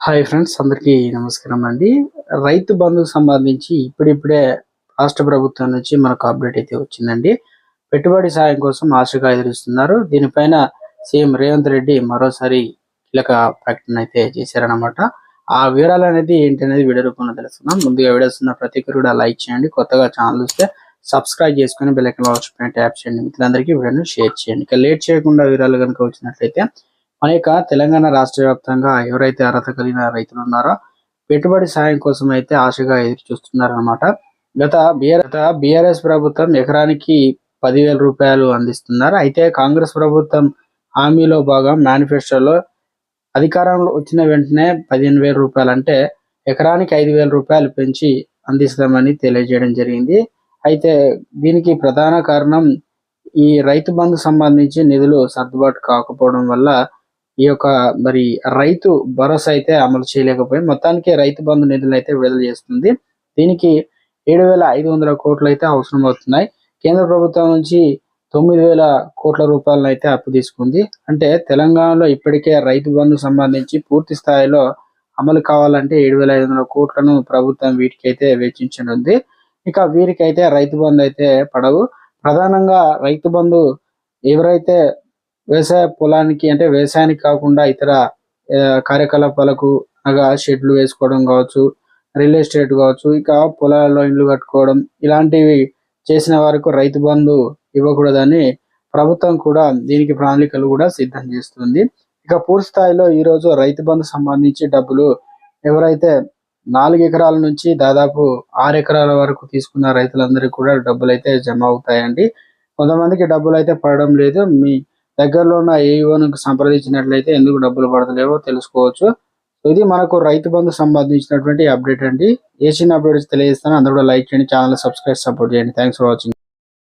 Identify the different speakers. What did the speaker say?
Speaker 1: Hi friends అందరికీ నమస్కారం అండి. రైతు బంధుకు సంబంధించి ఇప్పుడిప్పుడే రాష్ట్ర ప్రభుత్వం నుంచి మనకు అప్డేట్ అయితే వచ్చిందండి. పెట్టుబడి సాయం కోసం ఆశగా ఎదురుస్తున్నారు. దీనిపైన సీఎం రేవంత్ రెడ్డి మరోసారి కీలక ప్రకటన అయితే చేశారనమాట ఆ వివరాలు అనేది ఏంటి అనేది వీడియో రూపంలో తెలుసుకున్నాం ముందుగా వీడియోస్తున్న ప్రతి కూడా లైక్ చేయండి. కొత్తగా ఛానల్ వస్తే సబ్స్క్రైబ్ చేసుకుని బెల్లైకన్ వచ్చిన ట్యాప్ చేయండి. మిత్రులందరికీ వీడియోను షేర్ చేయండి. ఇక లేట్ చేయకుండా వివరాలు కనుక వచ్చినట్లయితే మన యొక్క తెలంగాణ రాష్ట్ర వ్యాప్తంగా ఎవరైతే అర్హత కలిగిన రైతులు ఉన్నారో పెట్టుబడి సాయం కోసం అయితే ఆశగా ఎదురు చూస్తున్నారనమాట గత బిఆర్ గత బీఆర్ఎస్ ప్రభుత్వం ఎకరానికి పదివేల రూపాయలు అందిస్తున్నారు. అయితే కాంగ్రెస్ ప్రభుత్వం హామీలో భాగం మేనిఫెస్టోలో అధికారంలో వచ్చిన వెంటనే పదిహేను వేల రూపాయలు అంటే ఎకరానికి ఐదు వేల రూపాయలు పెంచి అందిస్తామని తెలియజేయడం జరిగింది. అయితే దీనికి ప్రధాన కారణం ఈ రైతు బంధు సంబంధించి నిధులు సర్దుబాటు కాకపోవడం వల్ల ఈ యొక్క మరి రైతు భరోసా అయితే అమలు చేయలేకపోయి మొత్తానికి రైతు బంధు నిధులు అయితే విడుదల చేస్తుంది. దీనికి ఏడు వేల ఐదు వందల కోట్లు అయితే అవసరం అవుతున్నాయి. కేంద్ర ప్రభుత్వం నుంచి తొమ్మిది వేల కోట్ల రూపాయలను అయితే అప్పు తీసుకుంది. అంటే తెలంగాణలో ఇప్పటికే రైతు బంధు సంబంధించి పూర్తి స్థాయిలో అమలు కావాలంటే ఏడు వేల ఐదు వందల కోట్లను ప్రభుత్వం వీటికి అయితే వెచ్చించనుంది. ఇక వీరికైతే రైతు బంధు అయితే పడవు. ప్రధానంగా రైతు బంధు ఎవరైతే వ్యవసాయ పొలానికి అంటే వ్యవసాయానికి కాకుండా ఇతర కార్యకలాపాలకు అనగా షెడ్లు వేసుకోవడం కావచ్చు రియల్ ఎస్టేట్ కావచ్చు ఇక పొలాల్లో ఇండ్లు కట్టుకోవడం ఇలాంటివి చేసిన వారికి రైతు బంధు ఇవ్వకూడదని ప్రభుత్వం కూడా దీనికి ప్రణాళికలు కూడా సిద్ధం చేస్తుంది. ఇక పూర్తి స్థాయిలో ఈ రోజు రైతు బంధు సంబంధించి డబ్బులు ఎవరైతే నాలుగు ఎకరాల నుంచి దాదాపు ఆరు ఎకరాల వరకు తీసుకున్న రైతులందరికీ కూడా డబ్బులు అయితే జమ అవుతాయండి. కొంతమందికి డబ్బులు అయితే పడడం లేదు. మీ దగ్గరలో ఉన్న ఏఈఓను సంప్రదించినట్లయితే ఎందుకు డబ్బులు పడతలేవో తెలుసుకోవచ్చు. ఇది మనకు రైతు బంధు సంబంధించినటువంటి అప్డేట్ అండి. ఏ చిన్న అప్డేట్స్ తెలియజేస్తాను. అందరూ కూడా లైక్ చేయండి. ఛానల్ సబ్స్క్రైబ్ సపోర్ట్ చేయండి. Thanks for watching.